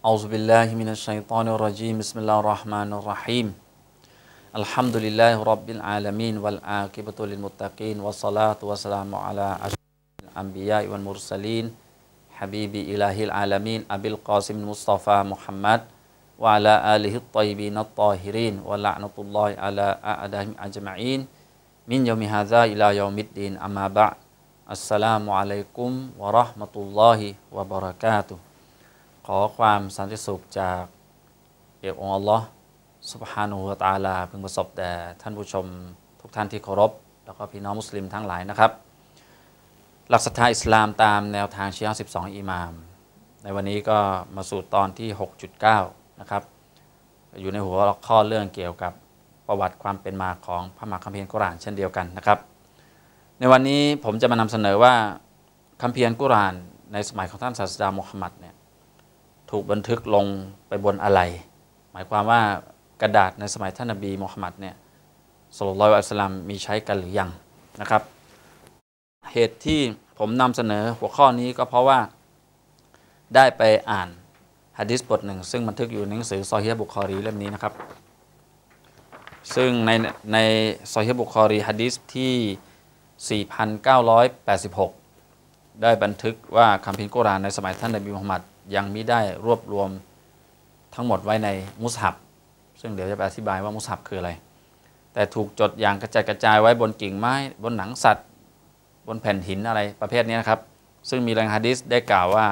أعوذ بالله من الشيطان الرجيم. بسم الله الرحمن الرحيم. الحمد لله رب العالمين والعاقبة للمتقين والصلاة والسلام على أشرف الأنبياء والمرسلين. حبيب إله العالمين أبي القاسم المصطفى محمد وعلى آله الطيبين الطاهرين. ولعنة الله على أعدائهم أجمعين. من يوم هذا إلى يوم الدين. أما بعد السلام عليكم ورحمة الله وبركاته. ข อความสันติสุขจากเอกองอัลลอฮ์สุบฮานูฮุตาลาพึงประสบแด่ท่านผู้ชมทุกท่านที่เคารพ แล้วก็พี่น้องมุสลิมทั้งหลายนะครับ หลักศรัทธาอิสลามตามแนวทางชีอะห์12 อิหมาม ในวันนี้ก็มาสู่ตอนที่ 6.9 นะครับ อยู่ในหัวข้อเรื่องเกี่ยวกับประวัติความเป็นมาของพระมหาคัมภีร์กุรานเช่นเดียวกันนะครับ ในวันนี้ผมจะมานำเสนอว่าคัมภีร์กุรานในสมัยของท่านศาสดามุฮัมมัดเนี่ย ถูกบันทึกลงไปบนอะไร หมายความว่ากระดาษในสมัยท่านนบีมุฮัมมัดเนี่ยสุลลอฮุอะลัสลลัมมีใช้กันหรือยังนะครับ เหตุที่ผมนำเสนอหัวข้อนี้ก็เพราะว่าได้ไปอ่านฮะดิษบทหนึ่ง ซึ่งบันทึกอยู่ในหนังสือซอฮีบุคอรีเล่มนี้นะครับ ซึ่งในในซอฮีบุคอรีฮะดิษที่ 4,986 ได้บันทึกว่าคัมภีร์กุรานในสมัยท่านนบีมุฮัมมัดยังมิได้รวบรวมทั้งหมดไว้ในมุสฮับ ซึ่งเดี๋ยวจะไปอธิบายว่ามุสฮับคืออะไร แต่ถูกจดอย่างกระจายกระจายไว้บนกิ่งไม้บนหนังสัตว์ บนแผ่นหินอะไรประเภทนี้นะครับ ซึ่งมีรายงานฮะดิษได้กล่าวว่า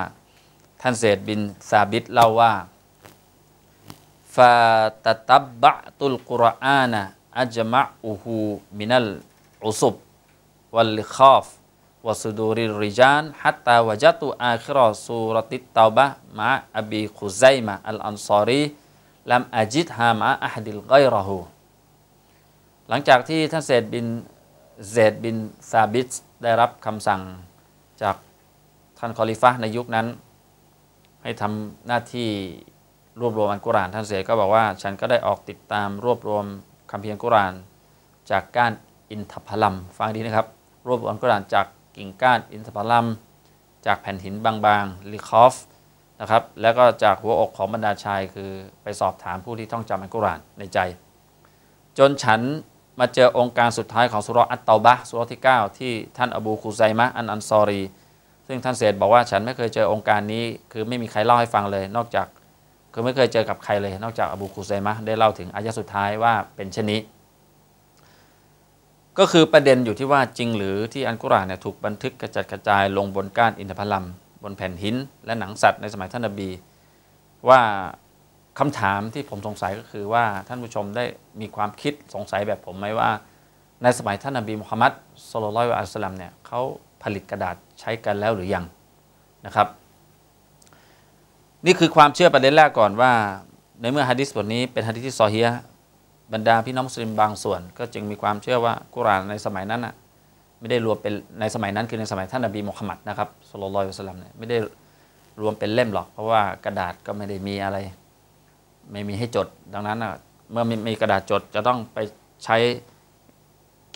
ท่านเซดบินซาบิดเล่าว่าฟาตตับบะตุลกุรอานะอัจมะอูฮูมินัลอุซุบวัลลิคอฟ วสุดูริริจานฮัตตาวจัตุอาคิรอสุรติตตาบะมะอบีคุไซมะอัลอันซอรีลัมอาจิดฮามะอัฮดิลไกรหูหลังจากที่ท่านเซดบินเซดบินซาบิสได้รับคำสั่งจากท่านคอลิฟะในยุคนั้น ให้ทำหน้าที่รวบรวมอันกุรอานท่านเซดก็บอกว่า ฉันก็ได้ออกติดตามรวบรวมคำเพียงกุรอาน จากกานอินทพลัมฟังดีนะครับ รวบรวมอันกุรอานจาก กิ่งก้านอินทผลัมจากแผ่นหินบางๆลิคอฟนะครับแล้วก็จากหัวอกของบรรดาชายคือไปสอบถามผู้ที่ท่องจำอัลกุรอานในใจ จนฉันมาเจอองค์การสุดท้ายของสุรอัตเตาบะสุรที่ 9 ที่ท่านอบูคุไซมะอันอันซอรี ซึ่งท่านเสดบอกว่าฉันไม่เคยเจอองค์การนี้ คือไม่มีใครเล่าให้ฟังเลย นอกจากคือไม่เคยเจอกับใครเลย นอกจากอบูคุไซมะได้เล่าถึงอายะสุดท้ายว่าเป็นเช่นนี้ ก็คือประเด็นอยู่ที่ว่าจริงหรือที่อันกุรอานเนี่ยถูกบันทึกกระจัดกระจายลงบนก้านอินทผลัม บนแผ่นหิน และหนังสัตว์ในสมัยท่านนบี ว่าคำถามที่ผมสงสัยก็คือว่าท่านผู้ชมได้มีความคิดสงสัยแบบผมไหมว่า ในสมัยท่านนบีมุฮัมมัดสุลลัลลอฮุอะลัยฮิวะสัลลัมเนี่ยเขาผลิตกระดาษใช้กันแล้วหรือยังนะครับ นี่คือความเชื่อประเด็นแรกก่อนว่า ในเมื่อฮะดิษบทนี้เป็นฮะดิษที่ซอฮีฮ์ บรรดาพี่น้องมุสลิมบางส่วน ก็จึงมีความเชื่อว่ากุรอานในสมัยนั้นน่ะไม่ได้รวมเป็นในสมัยนั้นคือในสมัยท่านนบีมุฮัมมัดนะครับสุลลัลลอฮุอะลัยฮิวะสัลลัมเนี่ยไม่ได้รวมเป็นเล่มหรอก เพราะว่ากระดาษก็ไม่ได้มีอะไร ไม่มีให้จด ดังนั้นน่ะเมื่อมีกระดาษจดจะต้องไปใช้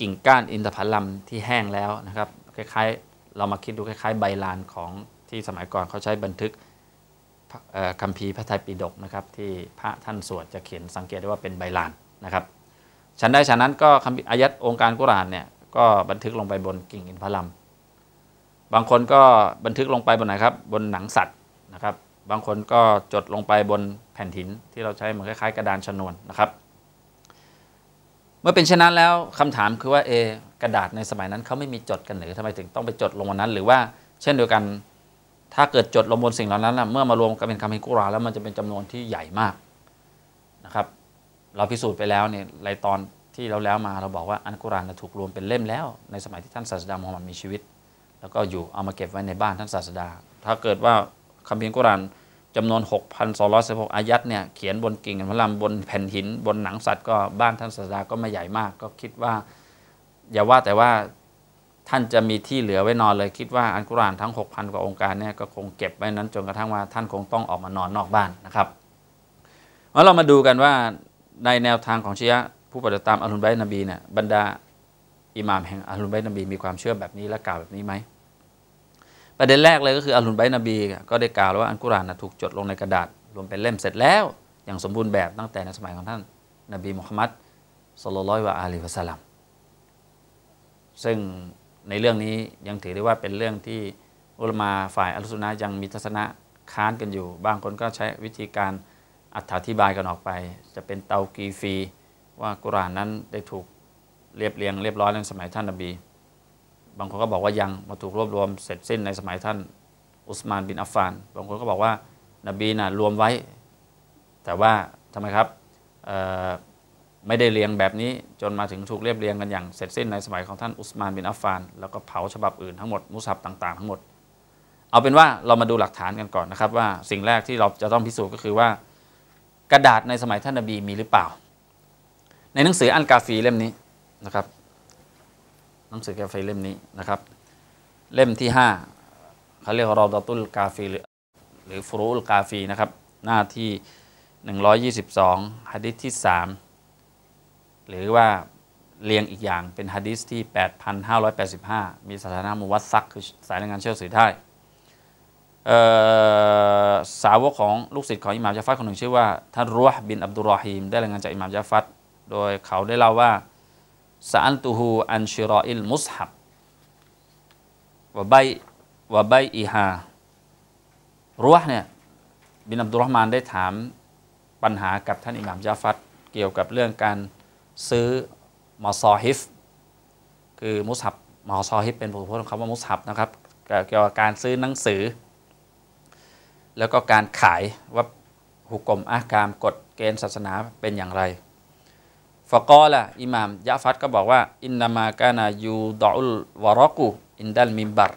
กิ่งก้านอินทผลัมที่แห้งแล้วนะครับคล้ายๆ เรามาคิดดูคล้ายๆ ใบลานของที่สมัยก่อนเขาใช้บันทึกคัมภีร์พระไตรปิฎกนะครับที่พระท่านสวดจะเขียนสังเกตได้ว่าเป็นใบลาน นะครับฉันได้ฉันนั้นก็คำอายัดองค์การกุรานเนี่ยก็บันทึกลงไปบนกิ่งอินทผลัมบางคนก็บันทึกลงไปบนไหนครับบนหนังสัตว์นะครับ บางคนก็จดลงไปบนแผ่นหินที่เราใช้เหมือนคล้ายๆ กระดานชนวนนะครับ เมื่อเป็นเช่นนั้นแล้วคำถามคือว่าเอกระดาษในสมัยนั้นเขาไม่มีจดกันหรือทำไมถึงต้องไปจดลงวันนั้น หรือว่าเช่นเดียวกัน ถ้าเกิดจดลงบนสิ่งเหล่านั้นเมื่อมารวมกันเป็นคำพิกุรานแล้วมันจะเป็นจำนวนที่ใหญ่มากนะครับ เราพิสูจน์ไปแล้วเนี่ยในตอนที่เราแล้วมาเราบอกว่าอันกุรอานถูกรวมเป็นเล่มแล้ว ในสมัยที่ท่านศาสดามูฮัมหมัดมีชีวิต แล้วก็อยู่เอามาเก็บไว้ในบ้านท่านศาสดา ถ้าเกิดว่าคัมภีร์กุรอานจำนวน 6,216 อายัดเนี่ยเขียนบนกิ่งพระลำบนแผ่นหิน บนหนังสัตว์ก็บ้านท่านศาสดาก็ไม่ใหญ่มาก ก็คิดว่าอย่าว่าแต่ว่าท่านจะมีที่เหลือไว้นอนเลยคิดว่าอันกุรอานทั้ง 6,000 กว่าองค์การเนี่ยก็คงเก็บไว้นั้นจนกระทั่งว่าท่านคงต้องออกมานอนนอกบ้านนะครับแล้วเรามาดูกันว่า ในแนวทางของชียะผู้ปฏิบัติตามอัลลุนไบนบีเนี่ยบรรดาอิหม่ามแห่งอัลลุนไบนบีมีความเชื่อแบบนี้และกล่าวแบบนี้ไหมประเด็นแรกเลยก็คืออัลลุนไบนบีก็ได้กล่าวว่าอันกุรอานถูกจดลงในกระดาษรวมเป็นเล่มเสร็จแล้ว อย่างสมบูรณ์แบบตั้งแต่ในสมัยของท่านนบีมุฮัมมัดสุลลัลลอฮุอะลัยฮิวะสัลลัมซึ่งในเรื่องนี้ยังถือได้ว่าเป็นเรื่องที่อุลมาฝ่ายอัลสุนนะยังมีทัศนะค้านกันอยู่ บางคนก็ใช้วิธีการ อธิบายกันออกไป จะเป็นเตากีฟี ว่ากุรานนั้นได้ถูกเรียบเรียงเรียบร้อยในสมัยท่านนบี บางคนก็บอกว่ายังมาถูกรวบรวมเสร็จสิ้นในสมัยท่านอุสมานบินอัฟฟาน บางคนก็บอกว่านบีน่ะรวมไว้ แต่ว่าทำไมครับไม่ได้เรียงแบบนี้จนมาถึงถูกเรียบเรียงกันอย่างเสร็จสิ้นในสมัยของท่านอุสมานบินอัฟฟาน แล้วก็เผาฉบับอื่นทั้งหมดมุสับต่างๆ ทั้งหมด เอาเป็นว่าเรามาดูหลักฐานกันก่อนนะครับว่าสิ่งแรกที่เราจะต้องพิสูจน์ก็คือว่า กระดาษในสมัยท่านนบีมีหรือเปล่า ในหนังสืออันกาฟีเล่มนี้นะครับหนังสือกาฟีเล่มนี้นะครับ เล่มที่ห้าเขาเรียกรอดตุลกาฟีหรือหรือฟรูลกาฟีนะครับ หน้าที่ 122ฮะดิษที่ 3 หรือว่าเรียงอีกอย่างเป็นฮะดิษที่ 8,585 มีสถานะมุวัตซักคือสายรายงานเชื่อสื่อได้ สาวกของลูกศิษย์ของอิหม่ามจาฟัดคนหนึ่งชื่อว่าท่านรัวบินอับดุลรอฮีมได้รายงานจากอิหม่ามจาฟัดโดยเขาได้เล่าว่าซาอันตูฮูอันชิรออิลมุสฮับวะใบวะใบอีฮารัวเนี่ยบินอับดุลรอฮ์มานได้ถามปัญหากับท่านอิหม่ามจาฟัดเกี่ยวกับเรื่องการซื้อมอซอฮิฟคือมุสฮับมอซอฮิฟเป็นบทพูดของคำว่ามุสฮับนะครับเกี่ยวกับการซื้อหนังสือ แล้วก็การขายว่าหุกกลมอาการกฎเกณฑ์ศาสนาเป็นอย่างไรฟะกอละอิหม่ามยะฟัดก็บอกว่า อินนามากานายูดอุลวารอกุอินดัลมิมบัร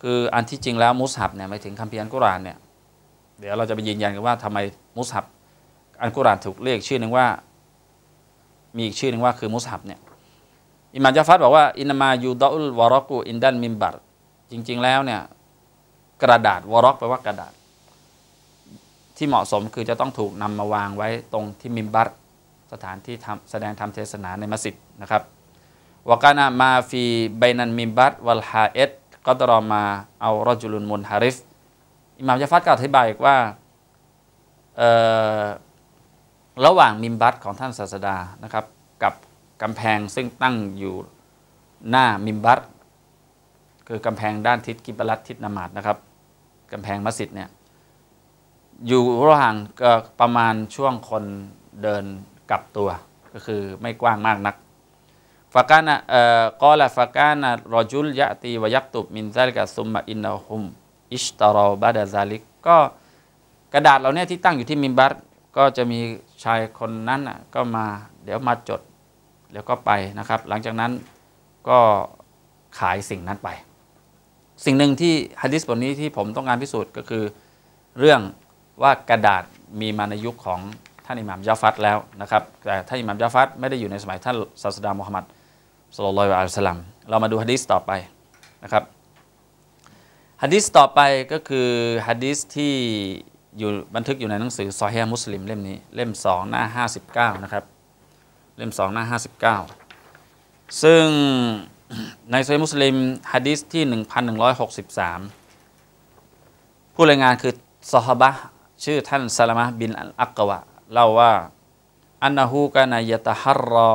คืออันที่จริงแล้วมุสฮับเนี่ยหมายถึงคัมภีร์อัลกุรอานเนี่ยเดี๋ยวเราจะไปยืนยันกันว่าทำไมมุสฮับอัลกุรอานถูกเรียกชื่อหนึ่งว่า มีอีกชื่อหนึ่งว่าคือมุสฮับเนี่ยอิหม่ามยะฟัดบอกว่าอินนามายูดอุลวารอกุอินดัลมิมบัรจริง ๆ แล้วเนี่ย กระดาษวารอกแปลว่ากระดาษ ที่เหมาะสมคือจะต้องถูกนำมาวางไว้ตรงที่มิมบัรสถานที่ทำแสดงธรรมเทศนาในมัสยิดนะครับวกานามาฟีไบนันมิมบัรวัลฮาเอตก็ตรอมาเอารอจุลุนมุนฮาริฟอิหม่ามยะฟัดก็อธิบายว่าระหว่างมิมบัตของท่านศาสดานะครับ กับกำแพงซึ่งตั้งอยู่หน้ามิมบัตคือกำแพงด้านทิศกิบลัตทิศนามาดนะครับ กำแพงมัสยิดเนี่ยอยู่ระหว่างก็ประมาณช่วงคนเดินกลับตัว ก็คือไม่กว้างมากนักฟากานะเอ่อกอละฟากานะรอจุลยะตีวยักตุบมินซาลิกะซุมมะอินนฮุมอิชตารอบาดะซาลิกก็กระดาษเหล่านี้ที่ตั้งอยู่ที่มิมบัตก็จะมีชายคนนั้นอะก็มาเดี๋ยวมาจดแล้วก็ไปนะครับ หลังจากนั้นก็ขายสิ่งนั้นไป สิ่งหนึ่งที่ฮะดิษบทนี้ที่ผมต้องการพิสูจน์ก็คือ เรื่องว่ากระดาษมีมาในยุคของท่านอิหม่ามยาฟัดแล้วนะครับแต่ท่านอิหม่ามยาฟัดไม่ได้อยู่ในสมัยท่านศาสดามุฮัมมัดสุลลัลอฮุอะลัยฮิวะสัลลัมเรามาดูฮะดิษต่อไปนะครับฮะดิษต่อไปก็คือฮะดิษที่อยู่บันทึกอยู่ในหนังสือซอฮีมุสลิมเล่มนี้เล่ม 2 หน้า 59 นะครับ เล่ม 2 หน้า 59 ซึ่ง ในซอฮีมุสลิมฮะดิษที่ 1163 ผู้รายงานคือซอฮาบะชื่อท่านซาลามะบินอัลอักกวะเล่าว่าอันนหูกานายตะฮัรรอ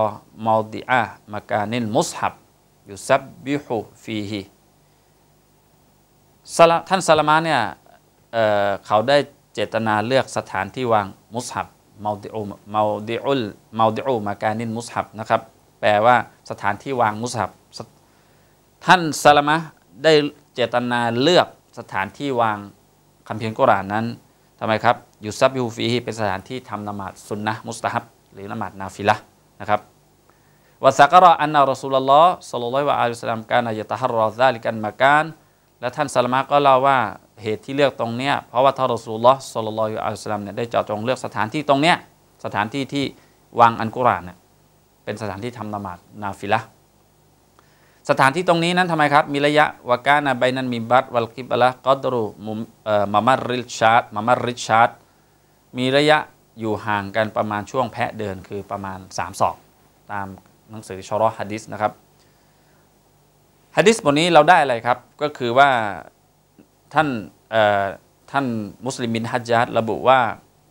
มาดิอะมากานินมุสฮับยุซับบิฮุฟีฮิท่านซาลามะเนี่ยเเขาได้เจตนาเลือกสถานที่วางมุสฮับมาดิอูมาดิอุลมาดิอูมาการนินมุสฮับนะครับ แปลว่าสถานที่วางมุสฮับ ท่านซาลามะได้เจตนาเลือกสถานที่วางคำเพียงกุรานนั้นทำไมครับยูซับยูฟีเป็นสถานที่ทำนมาดซุนนะมุสตาฮับหรือนมาดนาฟิละนะครับวะซักรออันนารอสูลลอฮ์สัลลัลลอฮุอะลัยฮิสลลัมการนายตะฮัรรอซาลิกันมาการและท่านสลามะก็เล่าว่าเหตุที่เลือกตรงเนี้ยเพราะว่าท่านรอสูลลอฮ์สัลลัลลอฮุอะลัยฮิสลลัมเนี่ยได้เจาะจงเลือกสถานที่ตรงเนี้ยสถานที่ที่วางอันกุรานเนี่ยเป็นสถานที่ทำนมาดนาฟิละ สถานที่ตรงนี้นั้นทำไมครับ มีระยะวากานาไบนั้นมิบัตวัลกิบละกอดรูมุมมามาริชาร์ดมามาริชาร์ดมีระยะอยู่ห่างกันประมาณช่วงแพะเดินคือประมาณ 3 ศอก ตามหนังสือชอรอฮะดิษนะครับฮะดิษบทนี้เราได้อะไรครับ ก็คือว่าท่านท่านมุสลิมบินฮัจญัดระบุว่า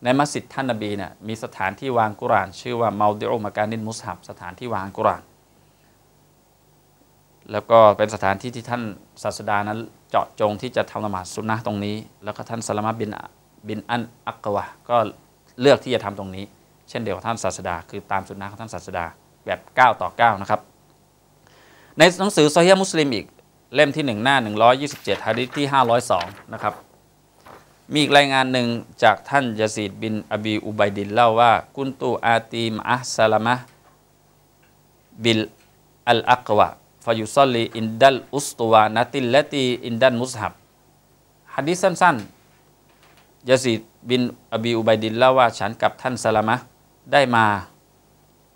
ในมัสยิดท่านนบีเนี่ยมีสถานที่วางกุราน ชื่อว่าเมาดิโอมาการนินมุสฮับสถานที่วางกุราน แล้วก็เป็นสถานที่ที่ท่านศาสดานั้นเจาะจงที่จะทำละหมาดสุนนะตรงนี้ แล้วก็ท่านสลามะบินบินอันอักกวะก็เลือกที่จะทำตรงนี้ เช่นเดียวกับท่านศาสดา คือตามสุนนะของท่านศาสดาแบบ 9 ต่อ 9 นะครับ ในหนังสือโซเฮียมุสลิมอีกเล่มที่ 1 หน้า 127ฮะดิษที่ 502 นะครับ มีอีกรายงานหนึ่งจากท่านยาซีดบินอบีอุบัยดินเล่าว่า กุนตูอาตีมอะซาลามะบิลอัลอักวะ ฟายุซอลีอินดัลอุสตวานาติลละตีอินดันมุสฮับฮะดิษสั้นๆยาซีดบินอบีอุบัยดินเล่าว่าฉันกับท่านซาลามะได้มา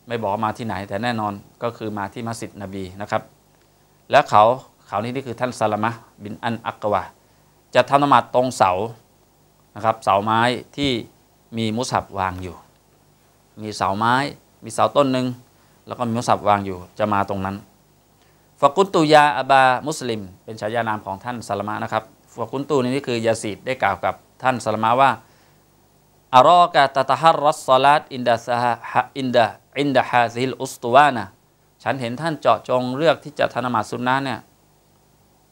ไม่บอกมาที่ไหนแต่แน่นอนก็คือมาที่มัสยิดนบีนะครับ และเขาเขานี้นี่คือท่านซาลามะบินอันอักวะจะทำนมาตรงเสานะครับเสาไม้ที่มีมุสฮับวางอยู่ มีเสาไม้ มีเสาต้นหนึ่งแล้วก็มีมุสฮับวางอยู่จะมาตรงนั้น ฟากุนตูยาอาบามุสลิม เป็นฉายานามของท่านซาลมะนะครับฟากุนตูนี่คือยาซีดได้กล่าวกับท่านซาลมะว่าอารอกะตะตะฮัรรัสซาลาตอินดาซาฮะอินดาอินดาฮาซิลอุสตูวานะฉันเห็นท่านเจาะจงเลือกที่จะทำนมาดซุนนะเนี่ย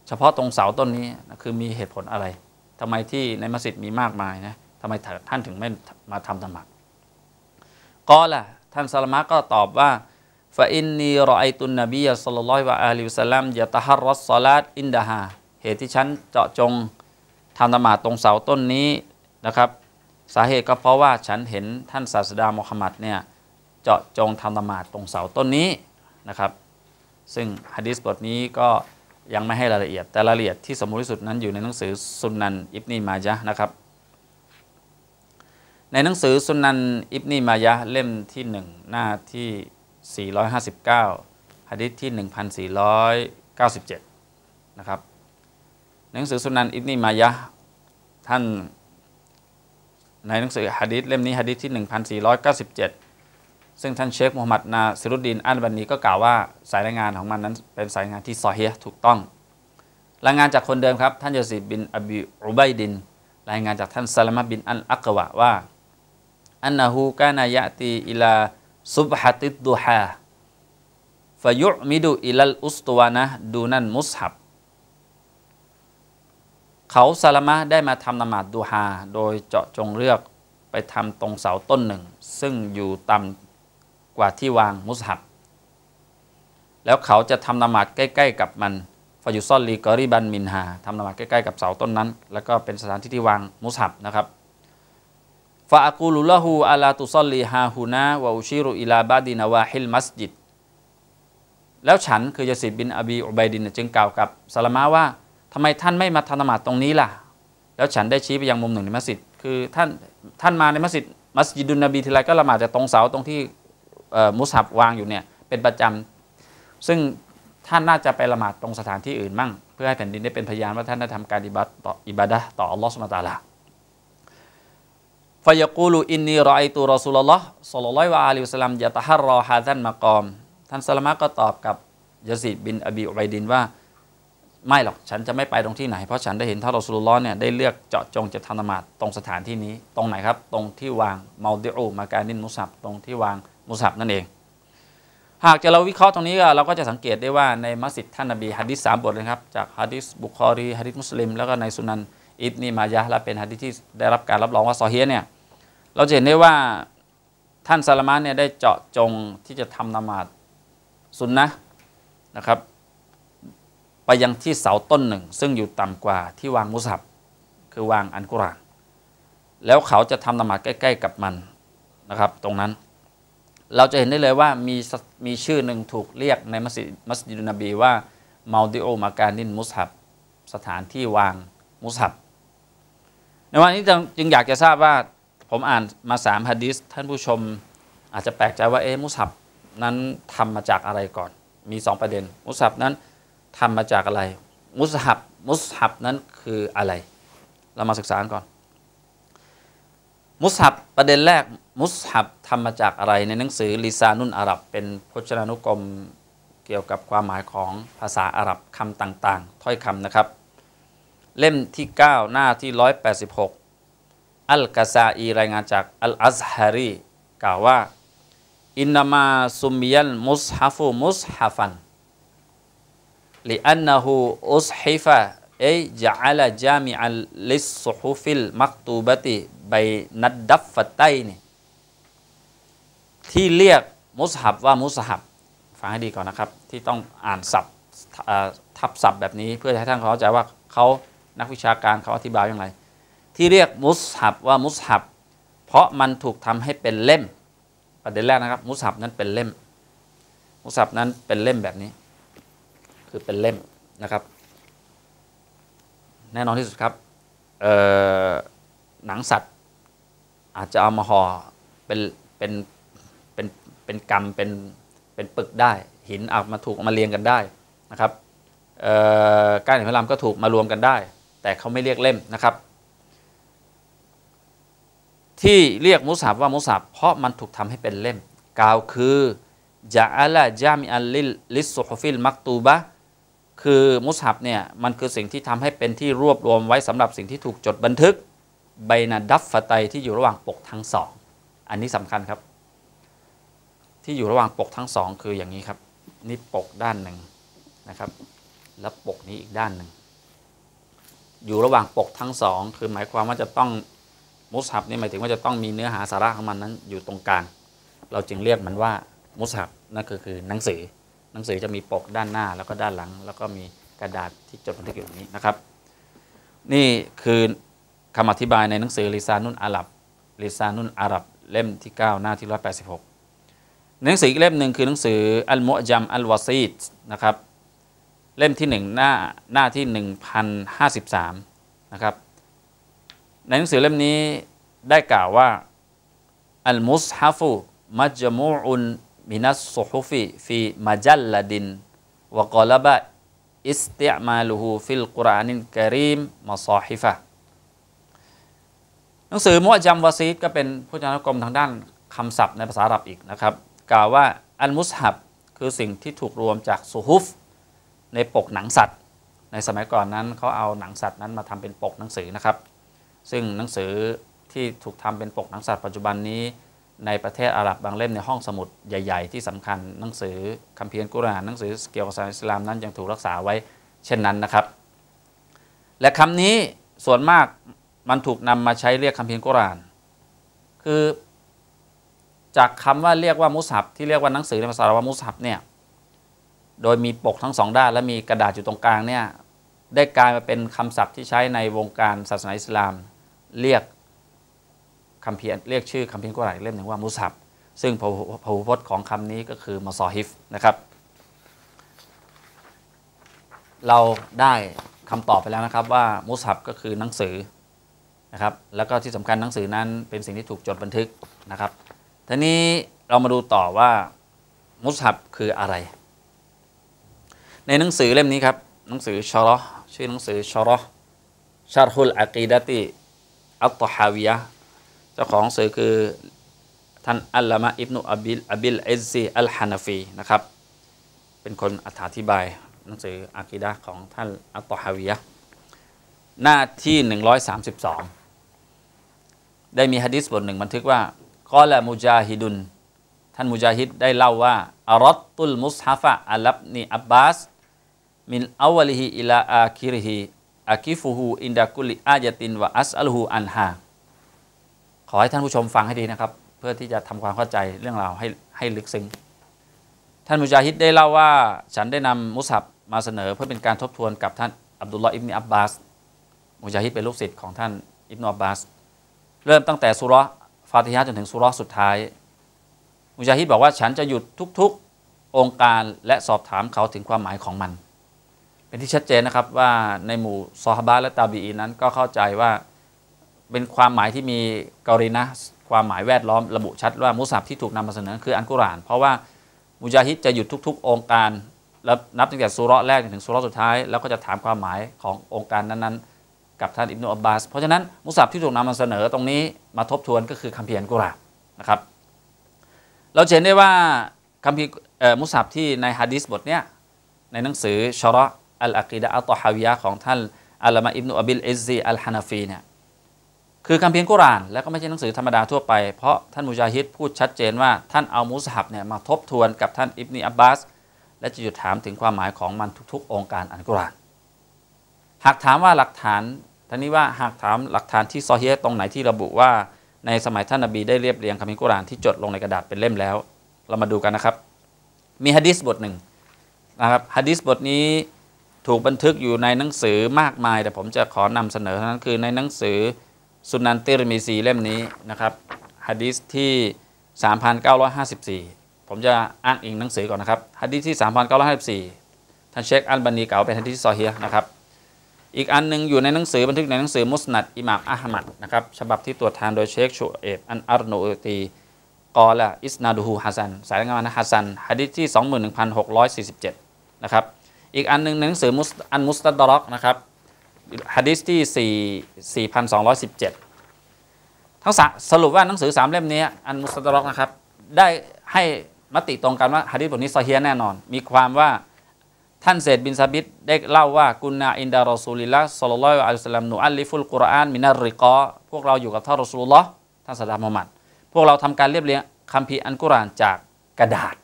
เฉพาะตรงเสาต้นนี้นะคือมีเหตุผลอะไรทำไมที่ในมัสยิดมีมากมายนะทำไมท่านถึงไม่มาทำธรรมะก็ล่ะท่านซาลมะก็ตอบว่า ฟาอินนีรอไอตุนนบีสัลลัลลอฮุอะลัยฮิวสัลลัมยะตะฮัรรัสซาลาตอินดาฮาเหตุที่ฉันเจาะจงทำธรรมะตรงเสาต้นนี้นะครับสาเหตุก็เพราะว่าฉันเห็นท่านศาสดามุฮัมมัดเนี่ยเจาะจงทำธรรมะตรงเสาต้นนี้นะครับ ซึ่งฮะดิษบทนี้ก็ยังไม่ให้รายละเอียด แต่รายละเอียดที่สมบูรณ์ที่สุดนั้นอยู่ในหนังสือสุนนันอิบนีมายะนะครับ ในหนังสือสุนนันอิบนีมายะเล่มที่ 1 หน้าที่ 459ฮะดิษที่ 1497 นะครับหนังสือสุนันอิบนีมายะท่านในหนังสือฮะดิษเล่มนี้ฮะดิษที่ 1497 ซึ่งท่านเชคมูฮัมหมัดนาซิรุดดีนอันบันนีก็กล่าวว่าสายรายงานของมันนั้นเป็นสายงานที่ซอเฮียถูกต้องรายงานจากคนเดิมครับ ท่านยาซีบินอบีอุบัยดิน รายงานจากท่านซาลามะบินอันอักวะว่า อันนะฮูกานายะตีอิลา ซุบฮะติดดูฮาฟยุมิดูอิลลอุสตวานะดูนันมุสฮับเขาซาลามะได้มาทำนมาดดูฮาโดยเจาะจงเลือกไปทำตรงเสาต้นหนึ่ง ซึ่งอยู่ต่ำกว่าที่วางมุสฮับ แล้วเขาจะทำนมาดใกล้ ๆ กับมันฟายุซอลลีกอริบันมินฮาทำนมาดใกล้ ๆ กับเสาต้นนั้น แล้วก็เป็นสถานที่ที่วางมุสฮับนะครับ ฟาอักูลุละหูอัลาตุซอลลีฮาฮูนาวะอุชิรุอิลาบาดินาวาฮิลมัสยิดแล้วฉันคือยาสิบบินอบีอุบัยดินจึงกล่าวกับซาลามะว่าทำไมท่านไม่มาทำนมาตรงนี้ล่ะ แล้วฉันได้ชี้ไปยังมุมหนึ่งในมัสยิดคือท่านท่านมาในมัสยิดมัสยิดุนนบีทีไรก็ละหมาดจาตรงเสาตรงที่มุสฮับวางอยู่เนี่ยเป็นประจำซึ่งท่านน่าจะไปละหมาดตรงสถานที่อื่นมั่ง เพื่อให้แผ่นดินได้เป็นพยานว่าท่านได้ทำการอิบัดต่ออิบาดะต่ออัลลอฮฺสุลตาลา ฟยกูลูอินนีรอไอตูรอสุลลอฮ์สัลลัลลอฮุอะลัยฮิวสัลลัมยะตะฮัรรอฮาซันมากอม ท่านสลามะก็ตอบกับยาซีดบินอบีอุบัยดินว่า ไม่หรอกฉันจะไม่ไปตรงที่ไหน เพราะฉันได้เห็นท่านรอสุลลอฮ์เนี่ยได้เลือกเจาะจงจะทำนมาดตรงสถานที่นี้ ตรงไหนครับ ตรงที่วางเมาดิอูมาการนินมุสับตรงที่วางมุสับนั่นเอง หากจะเราวิเคราะห์ตรงนี้เราก็จะสังเกตได้ว่าในมัสยิดท่านนบีฮะดิษสามบทเลยครับจากฮะดิษบุคอรีฮะดิษมุสลิม แล้วก็ในสุนันอิบนีมายะและเป็นฮะดิษที่ได้รับการรับรองว่าซอเฮียเนี่ย เราจะเห็นได้ว่าท่านซาลามานเนี่ยได้เจาะจงที่จะทำนมาดสุนนะนะครับ ไปยังที่เสาต้นหนึ่ง ซึ่งอยู่ต่ำกว่าที่วางมุสฮับคือวางอันกุราน แล้วเขาจะทำนมาดใกล้ ๆ กับมันนะครับ ตรงนั้น เราจะเห็นได้เลยว่ามีมีชื่อหนึ่งถูกเรียกในมัสยิดมัสยิดนบีว่ามาดิโอมาการนินมุสฮับสถานที่วางมุสฮับในวันนี้จึงอยากจะทราบว่า ผมอ่านมาสามฮะดิษท่านผู้ชมอาจจะแปลกใจว่าเอ๊ะมุสฮับนั้นทำมาจากอะไรก่อน มีสองประเด็น มุสฮับนั้นทำมาจากอะไร มุสฮับมุสฮับนั้นคืออะไร เรามาศึกษากันก่อน มุสฮับประเด็นแรกมุสฮับทำมาจากอะไรในหนังสือลิซานุนอาหรับ เป็นพจนานุกรมเกี่ยวกับความหมายของภาษาอาหรับคำต่างๆ ถ้อยคำนะครับ เล่มที่ 9 หน้าที่ 186 อัลกาซาอีรายงานจากอัลอัซฮารีกล่าวว่า อินนามาซุมียันมุสฮัฟุมุสฮัฟันลีอันนหูอุสฮิฟะเอ้จัลลาจามิอัลลิสซุฮุฟิลมักตูบติใบนัดดับฟัตไตนี่ที่เรียกมุสฮับว่ามุสฮับฟังให้ดีก่อนนะครับ ที่ต้องอ่านศัพท์ทับศัพท์แบบนี้เพื่อให้ท่านเข้าใจว่าเขานักวิชาการเขาอธิบายอย่างไร ที่เรียกมุสฮับว่ามุสฮับเพราะมันถูกทำให้เป็นเล่ม ประเด็นแรกนะครับ มุสฮับนั้นเป็นเล่ม มุสฮับนั้นเป็นเล่มแบบนี้ คือเป็นเล่มนะครับ แน่นอนที่สุดครับเออหนังสัตว์ อาจจะเอามาห่อเป็นเป็นเป็นเป็นกำเป็นเป็นปึกได้ หินเอามาถูกมาเรียงกันได้นะครับเออก้านหินพลามก็ถูกมารวมกันได้ แต่เขาไม่เรียกเล่มนะครับ ที่เรียกมุสฮับว่ามุสฮับเพราะมันถูกทำให้เป็นเล่ม กล่าวคือจาอัลจามิอัลลิลลิสซุฮฟิลมักตูบะคือมุสฮับเนี่ยมันคือสิ่งที่ทำให้เป็นที่รวบรวมไว้สำหรับสิ่งที่ถูกจดบันทึกใบนาดัฟฟะไตที่อยู่ระหว่างปกทั้งสองอันนี้สำคัญครับ ที่อยู่ระหว่างปกทั้งสองคืออย่างนี้ครับนี่ปกด้านหนึ่งนะครับ แล้วปกนี้อีกด้านหนึ่งอยู่ระหว่างปกทั้งสองคือหมายความว่าจะต้อง มุสฮับนี่หมายถึงว่าจะต้องมีเนื้อหาสาระของมันนั้นอยู่ตรงกลาง เราจึงเรียกมันว่ามุสฮับนั่นก็คือหนังสือ หนังสือจะมีปกด้านหน้าแล้วก็ด้านหลัง แล้วก็มีกระดาษที่จดบันทึกอยู่นี้นะครับ นี่คือคำอธิบายในหนังสือลิซานุนอาหรับลิซานุนอาหรับเล่มที่ 9 หน้าที่186 หนังสืออีกเล่มหนึ่งคือหนังสืออัลมุจัมอัลวาซีดนะครับเล่มที่ 1 หน้าหน้าที่ 1053 นะครับ ในหนังสือเล่มนี้ได้กล่าวว่าอัลมุสฮัฟุมัจมูอุนมินัสซุฮุฟิฟีมัจัลลดินวะกลบะอิสติมาลูฮูฟิลกุรอานินกรีมมาซอฮิฟะหนังสือมุอจัมวาซีดก็เป็นพจนานุกรมทางด้านคำศัพท์ในภาษาอาหรับอีกนะครับ กล่าวว่าอัลมุสฮับคือสิ่งที่ถูกรวมจากซุฮุฟในปกหนังสัตว์ ในสมัยก่อนนั้นเขาเอาหนังสัตว์นั้นมาทำเป็นปกหนังสือนะครับ ซึ่งหนังสือที่ถูกทำเป็นปกหนังสัตว์ปัจจุบันนี้ ในประเทศอาหรับบางเล่มในห้องสมุดใหญ่ ๆ ที่สำคัญหนังสือคัมภีร์กุรอานหนังสือเกี่ยวกับศาสนาอิสลามนั้นยังถูกรักษาไว้เช่นนั้นนะครับ และคำนี้ส่วนมากมันถูกนำมาใช้เรียกคัมภีร์กุรอาน คือจากคำว่าเรียกว่ามุสฮับที่เรียกว่าหนังสือในภาษาอาหรับว่ามุสฮับเนี่ยโดยมีปกทั้งสองด้านและมีกระดาษอยู่ตรงกลางเนี่ยได้กลายมาเป็นคำศัพท์ที่ใช้ในวงการศาสนาอิสลาม เรียกคำเพียรเรียกชื่อคำเพียรกุรอานเล่มหนึ่งว่ามุสฮับซึ่งพหูพจน์ของคำนี้ก็คือมอซอฮิฟนะครับ เราได้คำตอบไปแล้วนะครับว่ามุสฮับก็คือหนังสือนะครับ แล้วก็ที่สำคัญหนังสือนั้นเป็นสิ่งที่ถูกจดบันทึกนะครับทีนี้เรามาดูต่อว่ามุสฮับคืออะไร ในหนังสือเล่มนี้ครับหนังสือชอรอชื่อหนังสือชอรอชาร์ฮุลอะกีดะติ อัตตฮาวิยะเจ้าของหนังสือคือท่านอัลลามะอิบนุอับิลอับิลเอซีอัลฮานาฟีนะครับ เป็นคนอธิบายหนังสืออะกีดะของท่านอัตตฮาวิยะหน้าที่ 132 ได้มีฮะดิษบทหนึ่งบันทึกว่ากอละมุจาฮิดุนท่านมุจาฮิดได้เล่าว่าอารอตุลมุสฮัฟะอัลับนีอับบาสมินอวลิฮิอิลาอาคิริฮิ อากิฟูฮูอินดากุลิอายตินวะอัสอัลฮูอันฮาขอให้ท่านผู้ชมฟังให้ดีนะครับ เพื่อที่จะทำความเข้าใจเรื่องราวให้ให้ลึกซึ้งท่านมุจาฮิดได้เล่าว่า ฉันได้นำมุสฮับมาเสนอเพื่อเป็นการทบทวนกับท่านอับดุลลอฮ์อิบนีอับบาสมุจาฮิดเป็นลูกศิษย์ของท่านอิบนอับบาสเริ่มตั้งแต่สุรฟาติฮะจนถึงสุรสุดท้าย มุจาฮิดบอกว่าฉันจะหยุดทุก ๆองค์การและสอบถามเขาถึงความหมายของมัน เป็นที่ชัดเจนนะครับว่าในหมู่ซอฮาบะและตาบีอีนั้นก็เข้าใจว่าเป็นความหมายที่มีกรินะความหมายแวดล้อมระบุชัดว่ามุสับที่ถูกนำมาเสนอคืออันกุราน เพราะว่ามุจาฮิดจะหยุดทุก ๆ องค์การแล้วนับตั้งแต่สุราะแรกถึงสุราะสุดท้าย แล้วก็จะถามความหมายขององค์การนั้นๆ กับท่านอิบนุอับบาส เพราะฉะนั้นมุสับที่ถูกนำมาเสนอตรงนี้มาทบทวนก็คือคัมภีร์อันกุรานนะครับเราเห็นได้ว่าคัมภีร์มุสับที่ในฮะดีษบทเนี้ยในหนังสือชอระ อัลอากีดะอัลตอฮาวิยะของท่านอัลลามะอิบนุอับิลอิซซีอัลฮานาฟีเนี่ยคือคัมภีร์กุรอาน แล้วก็ไม่ใช่หนังสือธรรมดาทั่วไป เพราะท่านมุจาฮิดพูดชัดเจนว่าท่านเอามุสฮับเนี่ยมาทบทวนกับท่านอิบนีอับบาส และจะหยุดถามถึงความหมายของมันทุกๆ องค์การอันกุรอาน หากถามว่าหลักฐานท่านนี้ว่าหากถามหลักฐานที่ซอฮีฮ์ตรงไหนที่ระบุว่าในสมัยท่านนบีได้เรียบเรียงคัมภีร์กุรอานที่จดลงในกระดาษเป็นเล่มแล้ว เรามาดูกันนะครับ มีฮะดิษบทหนึ่งนะครับฮะดิษบทนี้ ถูกบันทึกอยู่ในหนังสือมากมาย แต่ผมจะขอนำเสนอเท่านั้นคือในหนังสือสุนันติรมีซีเล่มนี้นะครับฮะดิษที่ 3,954 ผมจะอ้างอิงหนังสือก่อนนะครับฮะดิษที่ 3,954 ท่านเชคอัลบานีเก่าเป็นฮะดิษที่ซอเฮีฮ์นะครับอีกอันหนึงอยู่ในหนังสือบันทึกในหนังสือมุสนัดอิหม่ามอะห์มัดนะครับฉบับที่ตรวจทานโดยเชคชูเอฟอันอัรโนตีกอละอิสนาดูฮูฮัสันสายงานฮัสันฮะดิษที่ 21,647 นะครับ อีกอันหนึงหนังสืออันมุสตัดรอกนะครับฮะดิษที่ 4 4,217 ทั้งสสรุปว่าหนังสือสามเล่มนี้อันมุสตัดรอกนะครับ ได้ให้มติตรงกันว่าฮะดิษบทนี้ซอฮีฮ์แน่นอน มีความว่าท่านเซดบินซาบิดได้เล่าว่ากุนนาอินดารอซูลิละสลลัลลอฮุอะลัยฮิวะสัลลัมนูอัลลิฟุลกุรอานมินาริกอพวกเราอยู่กับท่านรอซูลุลลอฮ์ท่านศาสดามุมมัดพวกเราทำการเรียบเรียงคัมภีร์อันกุรอานจากกระดาษ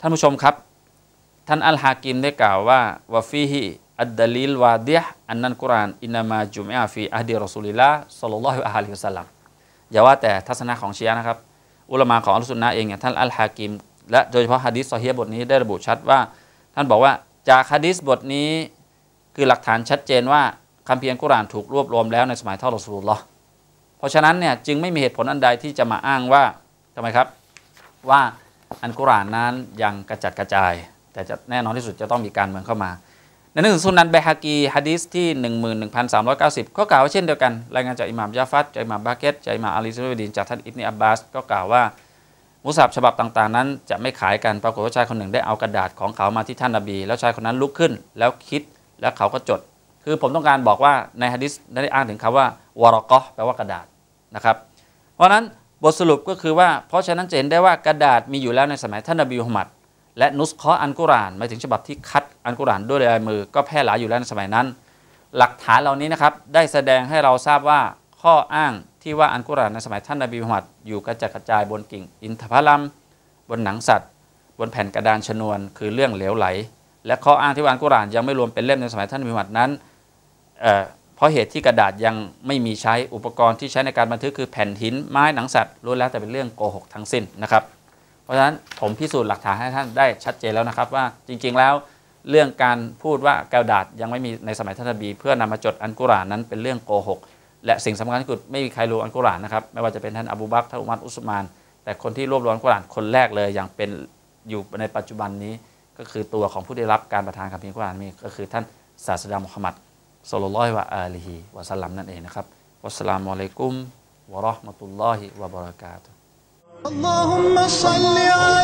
ท่านผู้ชมครับ ท่านอัลฮากิมได้กล่าวว่าวะฟีฮิอัดดลิลวาดิฮ์อันนั้นกุรานอินามาจุมอาฟีอัฮดีรอซูลิลละสัลลัลลอฮุอะลัยฮิวะสัลลัมอย่าว่าแต่ทัศนะของเชียนะครับ อุลามะของอัลสุนนะเองเนี่ยท่านอัลฮากิมและโดยเฉพาะฮะดีษซอฮีบทนี้ได้ระบุชัดว่า ท่านบอกว่าจากฮะดีษบทนี้คือหลักฐานชัดเจนว่าคัมภีร์อัลกุรานถูกรวบรวมแล้วในสมัยท่านรอซูลุลลอฮ์เพราะฉะนั้นเนี่ยจึงไม่มีเหตุผลอันใดที่จะมาอ้างว่าทำไมครับว่าอันกุรานนั้นยังกระจัดกระจาย แต่จะแน่นอนที่สุดจะต้องมีการเมืองเข้ามา ในหนังสือสุนันเบฮากีฮะดีษที่ 11,390 ก็กล่าวว่าเช่นเดียวกัน รายงานจากอิหม่ามยาฟัดจากอิหม่ามบาเกตจากอิหม่ามอาลีซุลดินจากท่านอิบนีอับบาสก็กล่าวว่ามุสับฉบับต่างๆ นั้นจะไม่ขายกันปรากฏว่าชายคนหนึ่งได้เอากระดาษของเขามาที่ท่านนบี แล้วชายคนนั้นลุกขึ้น แล้วคิดแล้วเขาก็จด คือผมต้องการบอกว่าในฮะดิษได้อ้างถึงคำว่าวารกะห์แปลว่ากระดาษนะครับเพราะฉะนั้นบทสรุปก็คือว่าเพราะฉะนั้นจะเห็นได้ว่ากระดาษมีอยู่แล้วในสมัยท่านนบีมุฮัมมัด และนุสคาะห์อันกุรานหมายถึงฉบับที่คัดอันกุรานด้วยลายมือ ก็แพร่หลายอยู่แล้วในสมัยนั้น หลักฐานเหล่านี้นะครับได้แสดงให้เราทราบว่าข้ออ้างที่ว่าอันกุรานในสมัยท่านนบีมุฮัมมัดอยู่กระจัดกระจายบนกิ่ง อินทผลัม บนหนังสัตว์ บนแผ่นกระดานชนวน คือเรื่องเหลวไหล และข้ออ้างที่ว่าอันกุรานยังไม่รวมเป็นเล่มในสมัยท่านนบีมุฮัมมัดนั้นเเพราะเหตุที่กระดาษยังไม่มีใช้อุปกรณ์ที่ใช้ในการบันทึกคือแผ่นหินไม้หนังสัตว์ล้วนแล้วแต่เป็นเรื่องโกหกทั้งสิ้นนะครับ เพราะฉะนั้นผมพิสูจน์หลักฐานให้ท่านได้ชัดเจนแล้วนะครับว่าจริง ๆ แล้วเรื่องการพูดว่ากระดาษยังไม่มีในสมัยท่านนบี เพื่อนำมาจดอันกุรานนั้นเป็นเรื่องโกหกและสิ่งสำคัญที่สุดไม่มีใครรู้อันกุรานนะครับไม่ว่าจะเป็นท่านอบูบักท่านอุมัรอุสมาน แต่คนที่รวบรวมอันกุรานคนแรกเลยอย่างเป็นอยู่ในปัจจุบันนี้ก็คือตัวของผู้ได้รับการประทานคัมภีร์กุรานนี้ก็คือท่านศาสดามุฮัมมัดสุลลัลวะอาลีฮิวะสัลลัมนั่นเองนะครับวัสสลามุอะลัยกุมวะราะห์มะตุลลอฮิวะบะเราะกาตุ اللهم صل على